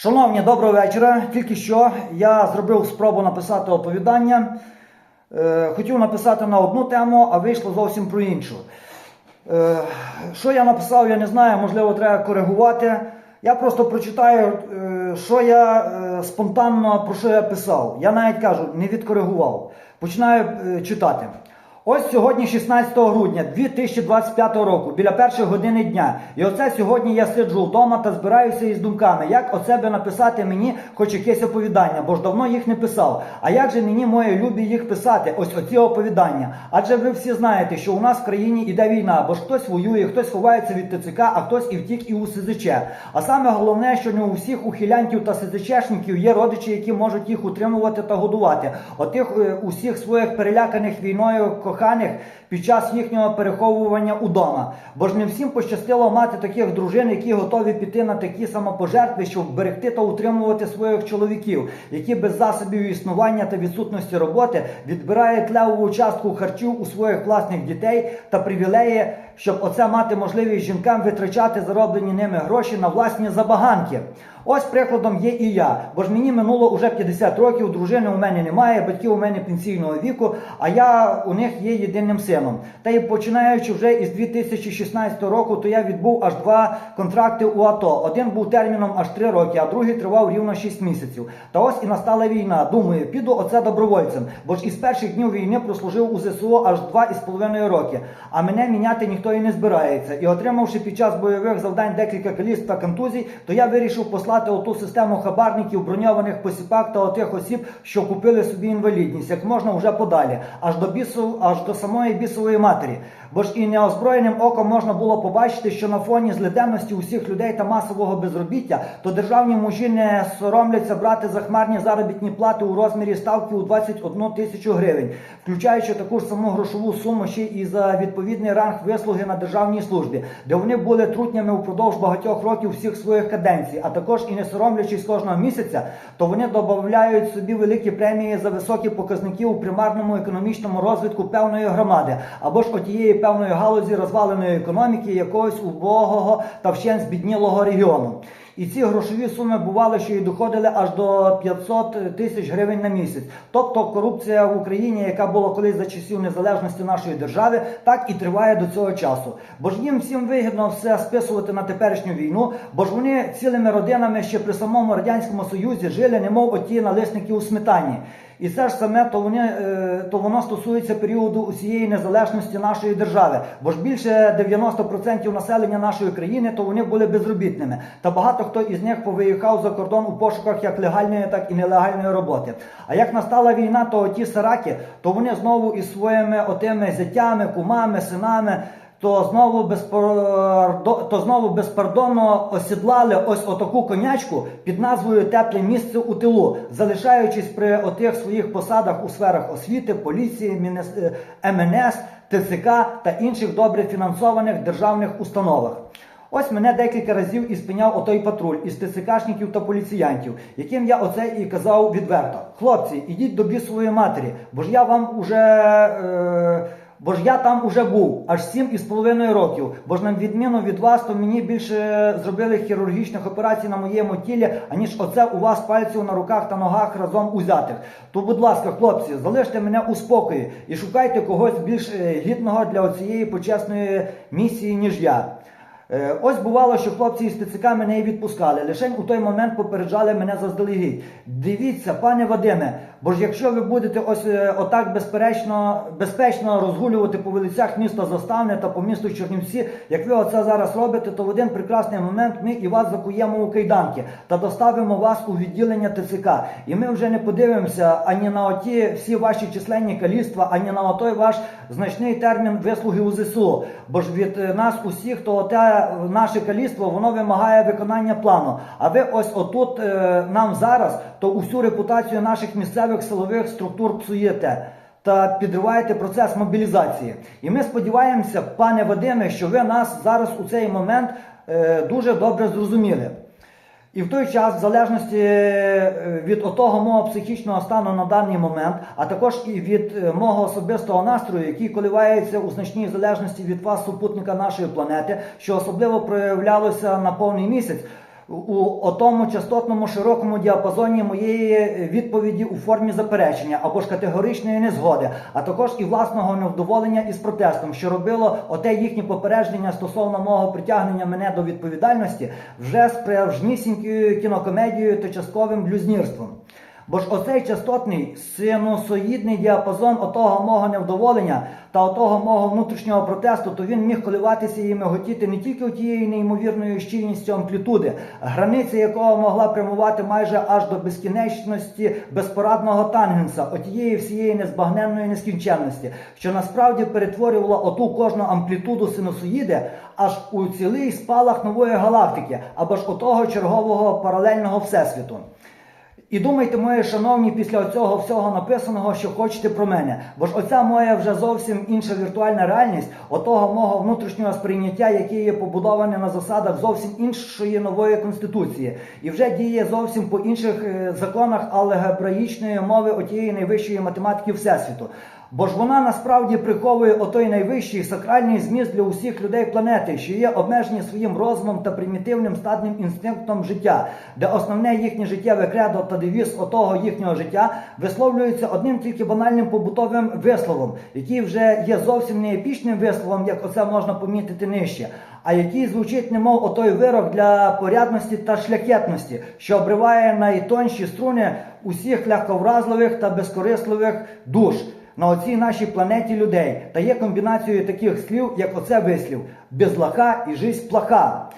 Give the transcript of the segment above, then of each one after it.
Шановні, доброго вечора. Тільки що я зробив спробу написати оповідання. Е, хотів написати на одну тему, а вийшло зовсім про іншу. Е, що я написав, я не знаю, можливо, треба коригувати. Я просто прочитаю, е, що я спонтанно про що я писав. Я навіть кажу, не відкоригував. Починаю читати. Ось сьогодні, 16 грудня 2025 року, біля першої години дня. І оце сьогодні я сиджу вдома та збираюся із думками, як оце би написати мені хоч якесь оповідання, бо ж давно їх не писав. А як же мені мої любі їх писати? Ось оці оповідання. Адже ви всі знаєте, що у нас в країні іде війна, бо ж хтось воює, хтось ховається від ТЦК, а хтось і втік і у СЗЧ. А саме головне, що не у всіх ухилянтів та СЗЧшників є родичі, які можуть їх утримувати та годувати. Отих е, усіх своїх переляканих війною коханих під час їхнього переховування удома. Бо ж не всім пощастило мати таких дружин, які готові піти на такі самопожертви, щоб берегти та утримувати своїх чоловіків, які без засобів існування та відсутності роботи відбирають левову частку харчів у своїх власних дітей та привілеї, щоб оце мати можливість жінкам витрачати зароблені ними гроші на власні забаганки. Ось прикладом є і я, бо ж мені минуло уже 50 років, дружини у мене немає, батьків у мене пенсійного віку, а я у них є єдиним сином. Та й починаючи вже із 2016 року, то я відбув аж два контракти у АТО. Один був терміном аж 3 роки, а другий тривав рівно 6 місяців. Та ось і настала війна. Думаю, піду оце добровольцем, бо ж із перших днів війни прослужив у ЗСУ аж 2,5 роки. А мене міняти ніхто і не збирається. І отримавши під час бойових завдань декілька каліст та контузій, то я вирішив послати оту систему хабарників, броньованих посіпак та отих осіб, що купили собі інвалідність, як можна вже подалі, аж до бісу, аж до самої бісової матері. Бо ж і неозброєним оком можна було побачити, що на фоні злиденності усіх людей та масового безробіття, то державні мужі не соромляться брати захмарні заробітні плати у розмірі ставки у 21 тисячу гривень, включаючи таку ж саму грошову суму ще і за відповідний ранг вислуги на державній службі, де вони були трутнями упродовж багатьох років всіх своїх каденцій, а також і не соромлячись кожного місяця, то вони додають собі великі премії за високі показники у примарному економічному розвитку певної громади, або ж отієї певної галузі розваленої економіки якогось убогого та вщен збіднілого регіону. І ці грошові суми бували, що і доходили аж до 500 тисяч гривень на місяць. Тобто корупція в Україні, яка була колись за часів незалежності нашої держави, так і триває до цього часу. Бо ж їм всім вигідно все списувати на теперішню війну, бо ж вони цілими родинами ще при самому радянському союзі жили, немов оті налисники у сметані. І це ж саме то вони е, то воно стосується періоду усієї незалежності нашої держави. Бо ж більше 90% населення нашої країни то вони були безробітними. Та багато хто із них повиїхав за кордон у пошуках як легальної, так і нелегальної роботи. А як настала війна, то ті сараки, то вони знову із своїми отими зятями, кумами, синами. То знову безпардо... то знову безпардонно осідлали ось отаку конячку під назвою Тепле місце у тилу, залишаючись при отих своїх посадах у сферах освіти, поліції, Мінес... е, МНС, ТЦК та інших добре фінансованих державних установах. Ось мене декілька разів і спиняв отой патруль із ТЦКшників та поліціянтів, яким я оце і казав відверто. Хлопці, ідіть до бісової матері, бо ж я вам уже. Е... Бо ж я там уже був аж сім із половиною років. Бо ж на відміну від вас, то мені більше зробили хірургічних операцій на моєму тілі, аніж оце у вас пальців на руках та ногах разом узятих. То, будь ласка, хлопці, залиште мене у спокої і шукайте когось більш е, гідного для цієї почесної місії, ніж я. Е, Ось бувало, що хлопці із ТЦК мене і відпускали. Лише у той момент попереджали мене заздалегідь. Дивіться, пане Вадиме, бо ж якщо ви будете ось е, отак безперечно, безпечно розгулювати по вулицях міста Заставне та по місту Чернівці, як ви оце зараз робите, то в один прекрасний момент ми і вас закуємо у кайданки та доставимо вас у відділення ТЦК. І ми вже не подивимося ані на оті всі ваші численні каліства, ані на отой ваш значний термін вислуги у ЗСУ. Бо ж від е, нас усіх, то те наше каліство воно вимагає виконання плану. А ви ось отут е, нам зараз то усю репутацію наших місцевих силових структур псуєте. Та підриваєте процес мобілізації. І ми сподіваємося, пане Вадиме, що ви нас зараз у цей момент е, дуже добре зрозуміли. І в той час, в залежності е, від отого мого психічного стану на даний момент, а також і від е, мого особистого настрою, який коливається у значній залежності від вас, супутника нашої планети, що особливо проявлялося на повний місяць. У тому частотному широкому діапазоні моєї відповіді у формі заперечення або ж категоричної незгоди, а також і власного невдоволення із протестом, що робило оте їхнє попередження стосовно мого притягнення мене до відповідальності вже справжнісінькою кінокомедією та частковим блюзнірством. Бо ж оцей частотний синусоїдний діапазон отого мого невдоволення та отого мого внутрішнього протесту, то він міг коливатися і миготіти не тільки у тією неймовірною щільністю амплітуди, границя якого могла прямувати майже аж до безкінечності безпорадного тангенса, отієї всієї незбагненної нескінченності, що насправді перетворювала оту кожну амплітуду синусоїди аж у цілий спалах нової галактики, або ж отого чергового паралельного всесвіту. І думайте, мої шановні, після цього всього написаного, що хочете про мене. Бо ж оця моя вже зовсім інша віртуальна реальність, отого мого внутрішнього сприйняття, яке є побудоване на засадах зовсім іншої нової конституції, і вже діє зовсім по інших е, законах алгебраїчної мови отієї найвищої математики всесвіту. Бо ж вона насправді приховує отой найвищий сакральний зміст для усіх людей планети, що є обмежені своїм розумом та примітивним стадним інстинктом життя, де основне їхнє життєве кредо та девіз отого їхнього життя висловлюється одним тільки банальним побутовим висловом, який вже є зовсім не епічним висловом, як оце можна помітити нижче, а який звучить немов отой вирок для порядності та шляхетності, що обриває найтонші струни усіх легковразливих та безкорисливих душ на оцій нашій планеті людей та є комбінацією таких слів, як оце вислів без лаха і жизнь плаха.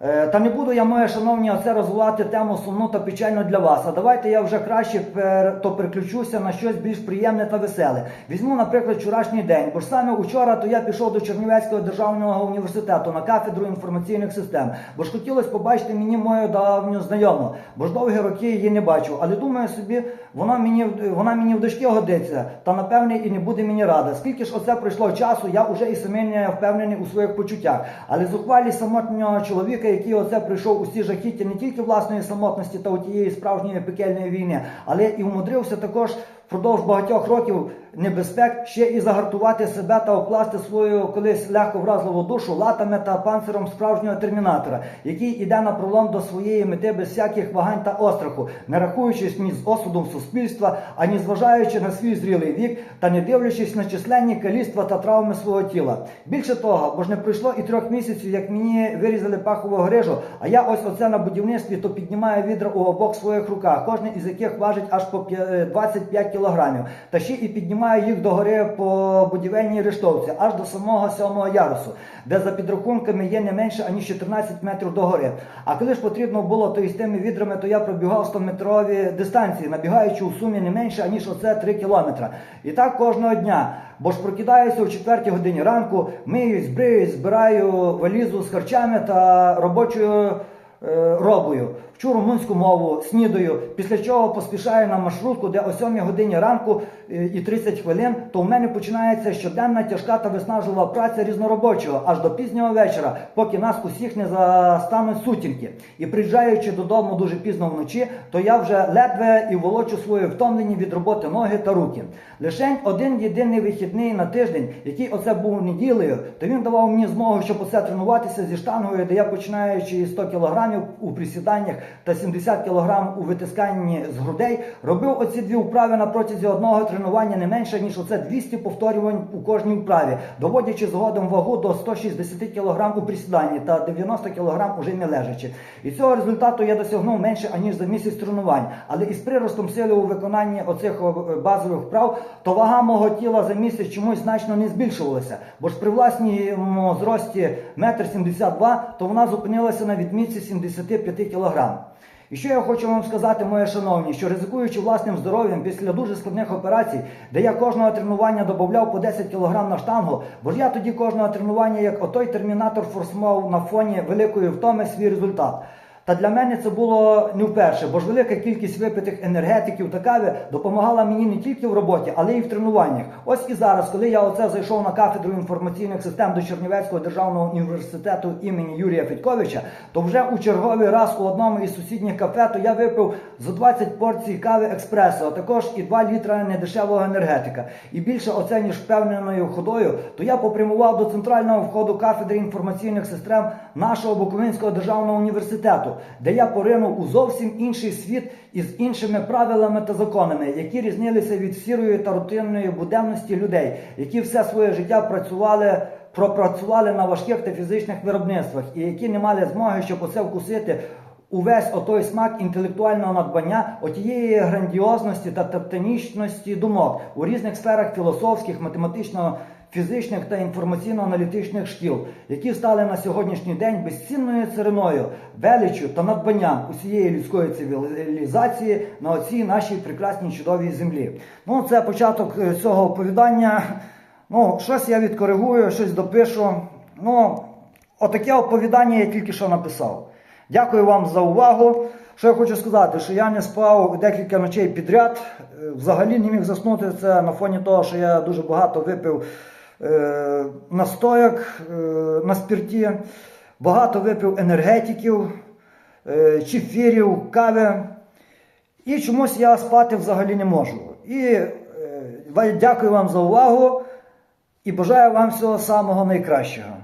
Е, Та не буду я, моє шановні, оце розвивати тему сумну та печальну для вас. А давайте я вже краще пер, то переключуся на щось більш приємне та веселе. Візьму, наприклад, вчорашній день. Бо ж саме учора то я пішов до Чернівецького державного університету на кафедру інформаційних систем. Бо ж хотілося побачити мені мою давню знайому, бо ж довгі роки її не бачу. Але думаю собі, вона мені вона мені в дочки годиться, та напевне і не буде мені рада. Скільки ж оце пройшло часу, я вже і самі не впевнений у своїх почуттях. Але зухвалі самотнього чоловіка, який оце прийшов усі жахіття не тільки власної самотності та у тієї справжньої пекельної війни, але і умудрився також впродовж багатьох років небезпек ще і загартувати себе та окласти свою колись легко вразливу душу латами та панциром справжнього термінатора, який іде на пролом до своєї мети без всяких вагань та остраху, не рахуючись ні з осудом суспільства, ані зважаючи на свій зрілий вік та не дивлячись на численні каліства та травми свого тіла. Більше того, бо ж не пройшло і трьох місяців, як мені вирізали пахову грижу, а я ось оце на будівництві то піднімаю відра у обох своїх руках, кожен із яких важить аж по 25 кілограмів, та ще і піднімаю їх догори по будівельній рештовці, аж до самого сьомого ярусу, де за підрахунками є не менше аніж 14 метрів догори. А коли ж потрібно було, то із тими відрами, то я пробігав 100-метрові дистанції, набігаючи у сумі не менше аніж оце 3 кілометри. І так кожного дня. Бо ж прокидаюся о 4 годині ранку, миюсь, бриюсь, збираю валізу з харчами та робочою е, робою. Вчу румунську мову, снідаю, після чого поспішаю на маршрутку, де о 7 годині ранку е, і 30 хвилин, то в мене починається щоденна тяжка та виснажлива праця різноробочого аж до пізнього вечора, поки нас усіх не застануть сутінки. І приїжджаючи додому дуже пізно вночі, то я вже ледве і волочу свої втомлені від роботи ноги та руки. Лишень один єдиний вихідний на тиждень, який оце був неділею, то він давав мені змогу, щоб оце тренуватися зі штангою, де я починаючи із 100 кілограмів у присіданнях та 70 кілограм у витисканні з грудей, робив оці дві вправи на протязі одного тренування не менше, ніж оце 200 повторювань у кожній вправі, доводячи згодом вагу до 160 кілограм у присіданні та 90 кілограм уже не лежачи. І цього результату я досягнув менше, аніж за місяць тренувань. Але із приростом сили у виконанні оцих базових вправ, то вага мого тіла за місяць чомусь значно не збільшувалася. Бо ж при власному зрості 1,72 м, то вона зупинилася на відмітці 75 кг. І що я хочу вам сказати, мої шановні, що ризикуючи власним здоров'ям після дуже складних операцій, де я кожного тренування додавав по 10 кг на штангу, бо ж я тоді кожного тренування, як отой термінатор форсував на фоні великої втоми свій результат. Та для мене це було не вперше, бо ж велика кількість випитих енергетиків та кави допомагала мені не тільки в роботі, але й в тренуваннях. Ось і зараз, коли я оце зайшов на кафедру інформаційних систем до Чернівецького державного університету імені Юрія Федьковича, то вже у черговий раз у одному із сусідніх кафе то я випив за 20 порцій кави експресо, а також і 2 літра недешевого енергетика. І більше оце ніж впевненою ходою, то я попрямував до центрального входу кафедри інформаційних систем нашого Буковинського державного університету, де я поринув у зовсім інший світ із іншими правилами та законами, які різнилися від сірої та рутинної буденності людей, які все своє життя працювали, пропрацювали на важких та фізичних виробництвах, і які не мали змоги, щоб оце вкусити увесь отой смак інтелектуального надбання, отієї грандіозності та титанічності думок у різних сферах філософських, математично фізичних та інформаційно-аналітичних шкіл, які стали на сьогоднішній день безцінною цариною, величчю та надбанням усієї людської цивілізації на оцій нашій прекрасній чудовій землі. Ну, це початок е, цього оповідання. Ну, щось я відкоригую, щось допишу. Ну, отаке оповідання я тільки що написав. Дякую вам за увагу. Що я хочу сказати, що я не спав декілька ночей підряд. Е, Взагалі не міг заснути це на фоні того, що я дуже багато випив настояк е, на спирті, багато випив енергетиків, е, чефірів, кави. І чомусь я спати взагалі не можу. І е, дякую вам за увагу і бажаю вам всього самого найкращого.